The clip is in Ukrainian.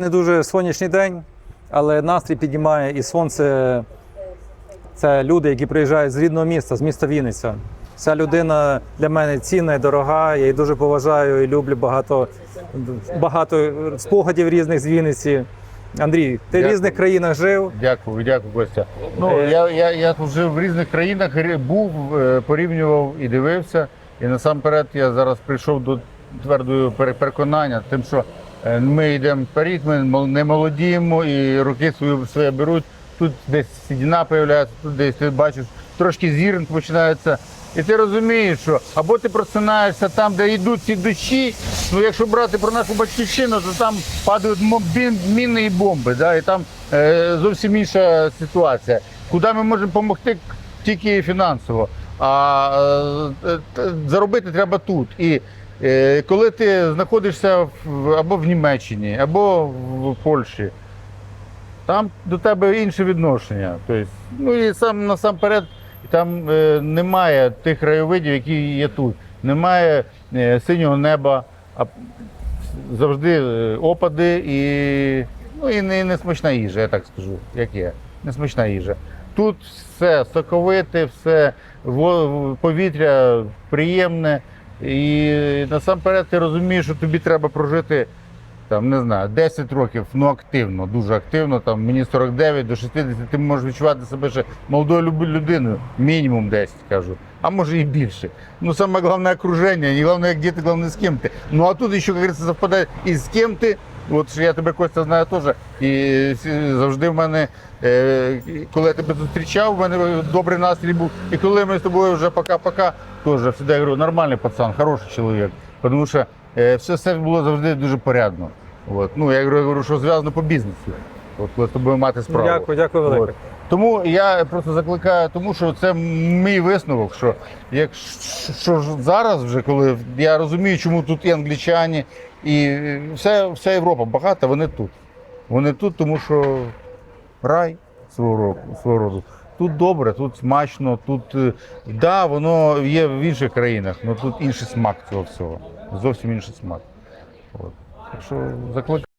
Не дуже сонячний день, але настрій піднімає і сонце. Це люди, які приїжджають з рідного міста, з міста Вінниця. Ця людина для мене цінна і дорога. Я її дуже поважаю і люблю багато, багато спогадів різних з Вінниці. Андрій, ти в різних країнах жив. Дякую, дякую, Костя. Ну Е, я, я, я тут жив в різних країнах, був, е, порівнював і дивився. І насамперед я зараз прийшов до твердого переконання, тим, що ми йдемо вперед, ми не молодіємо і роки свої своє беруть. Тут десь сідіна появляється, тут десь ти бачиш, трошки зірн починається. І ти розумієш, що або ти просинаєшся там, де йдуть ці дощі. Ну якщо брати про нашу батьківщину, то там падають міни і бомби. Да? І там е, зовсім інша ситуація. Куди ми можемо допомогти тільки фінансово. А е, е, заробити треба тут. І е, коли ти знаходишся або в Німеччині, або в Польщі, там до тебе інше відношення. Тобто, ну і сам насамперед там е, немає тих краєвидів, які є тут. Немає е, синього неба, а завжди е, опади і, ну, і не, не смачна їжа, я так скажу, як є. Не смачна їжа. Тут все соковите, все повітря приємне. І насамперед ти розумієш, що тобі треба прожити там, не знаю, 10 років, ну активно, дуже активно. Там мені 49 до 60, ти можеш відчувати себе ще молодою людиною, мінімум 10, кажу, а може і більше. Ну, саме головне окруження, і головне, як діти, головне з ким ти. Ну а тут, ще, як говориться, совпадає і з ким ти. От що я тебе Костя знаю теж. І завжди в мене, е, коли я тебе зустрічав, в мене добрий настрій був. І коли ми з тобою вже пока-пока, теж завжди говорю, нормальний пацан, хороший чоловік. Тому що е, все, все було завжди дуже порядно. От. Ну, я говорю, що зв'язано по бізнесу. От коли з тобою мати справу. Дякую, дякую велике. От. Тому я просто закликаю, тому що це мій висновок, що якщо ж зараз, вже коли я розумію, чому тут і англічані, і вся, вся Європа багата, вони тут. Вони тут, тому що рай свого року, свого роду. Тут добре, тут смачно, тут е, да, воно є в інших країнах, але тут інший смак цього всього. Зовсім інший смак. От. Так що закликаю.